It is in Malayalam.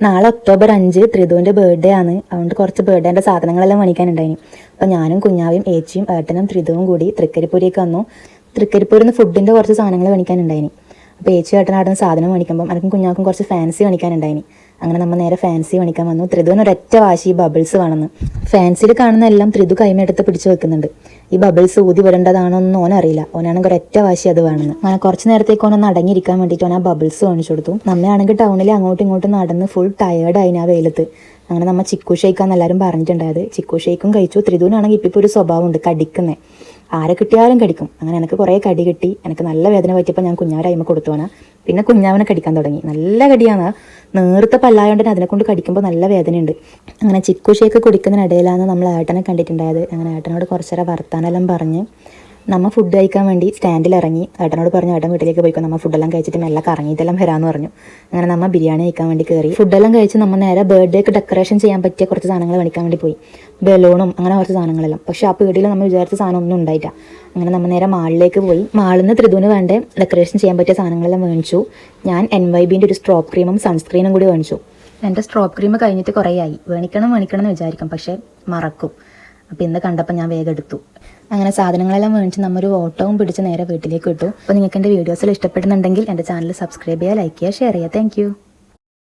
നാളെ ഒക്ടോബർ അഞ്ച് ത്രിതുവിന്റെ ബർത്ത്ഡേ ആണ്. അതുകൊണ്ട് കുറച്ച് ബർത്ത്ഡേന്റെ സാധനങ്ങളെല്ലാം മേടിക്കാനുണ്ടായിനി അപ്പോൾ ഞാനും കുഞ്ഞാവും ഏച്ചിയും ഏട്ടനും ത്രിതുവും കൂടി തൃക്കരിപ്പൂരിലേക്ക് വന്നു. തൃക്കരിപ്പൂരിൽ നിന്ന് കുറച്ച് സാധനങ്ങൾ മേടിക്കാനുണ്ടായിനി അപ്പോൾ ഏച്ചി ഏട്ടനാടുന്ന സാധനം മേടിക്കുമ്പോൾ എനിക്കും കുഞ്ഞാക്കും കുറച്ച് ഫാൻസി മേടിക്കാനുണ്ടായിനി. അങ്ങനെ നമ്മൾ നേരെ ഫാൻസി മേടിക്കാൻ വന്നു. ത്രിതുവിന് ഒരൊറ്റ വാശി ഈ ബബിൾസ് വേണമെന്ന്. ഫാൻസിയിൽ കാണുന്ന എല്ലാം ത്രിതു കൈമെടുത്ത് പിടിച്ചു വെക്കുന്നുണ്ട്. ഈ ബബിൾസ് ഊതി വിടേണ്ടതാണോ എന്ന് ഓനറിയില്ല. ഓനാണെങ്കിൽ ഒരൊറ്റ വാശി അത് വേണമെന്ന്. അങ്ങനെ കുറച്ച് നേരത്തേക്ക് ഓനൊന്ന് അടങ്ങിയിരിക്കാൻ വേണ്ടിയിട്ട് ഓൻ ബബിൾസ് മേടിച്ചു കൊടുത്തു. നമ്മയാണെങ്കിൽ ടൗണിൽ അങ്ങോട്ടും ഇങ്ങോട്ടും നടന്ന് ഫുൾ ടയേർഡായി ആ വെയിലത്ത്. അങ്ങനെ നമ്മൾ ചിക്കു ഷെയ്ക്കാന്ന് എല്ലാവരും പറഞ്ഞിട്ടുണ്ടായത്. ചിക്കു ഷേക്കും കഴിച്ചു. ത്രിതുവിനാണെങ്കിൽ ഇപ്പം ഇപ്പോൾ ഒരു സ്വഭാവമുണ്ട് കടിക്കുന്നേ. ആരെ കിട്ടിയാലും കടിക്കും. അങ്ങനെ എനിക്ക് കുറേ കടി കിട്ടി. എനിക്ക് നല്ല വേദന പറ്റിയപ്പോൾ ഞാൻ കുഞ്ഞാവരെ അയിമ കൊടുത്തുവാണ് പിന്നെ കുഞ്ഞാവിനെ കടിക്കാൻ തുടങ്ങി. നല്ല കടിയാണ്. നേർത്ത പല്ലായോണ്ട് തന്നെ അതിനെ കൊണ്ട് കടിക്കുമ്പോൾ നല്ല വേദനയുണ്ട്. അങ്ങനെ ചിക്കു കുടിക്കുന്നതിനിടയിലാണ് നമ്മൾ ഏട്ടനെ കണ്ടിട്ടുണ്ടായത്. അങ്ങനെ ഏട്ടനോട് കുറച്ചേരം വർത്താനെല്ലാം പറഞ്ഞ് നമ്മ ഫുഡ് കഴിക്കാൻ വേണ്ടി സ്റ്റാൻഡിൽ ഇറങ്ങി ഏട്ടനോട് പറഞ്ഞു ഏട്ടൻ വീട്ടിലേക്ക് പോയിക്കോ നമ്മ ഫുഡെല്ലാം കഴിച്ചിട്ട് മെല്ലെ കറങ്ങിയിട്ടെല്ലാം വരാമെന്ന് പറഞ്ഞു. അങ്ങനെ നമ്മ ബിരിയാണി കഴിക്കാൻ വേണ്ടി കയറി ഫുഡെല്ലാം കഴിച്ച് നമ്മൾ നേരെ ബർത്ത്ഡേക്ക് ഡെക്കറേഷൻ ചെയ്യാൻ പറ്റിയ കുറച്ച് സാധനങ്ങൾ മേടിക്കാൻ വേണ്ടി പോയി. ബലൂണും അങ്ങനെ കുറച്ച് സാധനങ്ങളെല്ലാം. പക്ഷേ ആ പീടിയിൽ നമ്മൾ വിചാരിച്ച സാധനം ഒന്നും ഉണ്ടായില്ല. അങ്ങനെ നമ്മൾ നേരെ മാളിലേക്ക് പോയി. മാളിൽ നിന്ന് ത്രിതുവിന് വേണ്ട ഡെക്കറേഷൻ ചെയ്യാൻ പറ്റിയ സാധനങ്ങളെല്ലാം മേടിച്ചു. ഞാൻ എൻ വൈ ബിന്റെ ഒരു സ്ട്രോപ്പ് ക്രീമും സൺസ്ക്രീനും കൂടി മേടിച്ചു. എന്റെ സ്ട്രോപ്പ് ക്രീം കഴിഞ്ഞിട്ട് കുറേ ആയി വേണിക്കണം വേണിക്കണം എന്ന് വിചാരിക്കും പക്ഷേ മറക്കും. അപ്പോൾ ഇന്ന് കണ്ടപ്പോൾ ഞാൻ വേഗം എടുത്തു. അങ്ങനെ സാധനങ്ങളെല്ലാം മേടിച്ച് നമ്മൊരു ഓട്ടോവും പിടിച്ച് നേരെ വീട്ടിലേക്ക് വിട്ടു അപ്പോൾ നിങ്ങൾക്ക് എന്റെ വീഡിയോസിൽ ഇഷ്ടപ്പെടുന്നുണ്ടെങ്കിൽ എന്റെ ചാനൽ സബ്സ്ക്രൈബ് ചെയ്യുക ലൈക്ക് ചെയ്യുക ഷെയർ ചെയ്യുക. താങ്ക്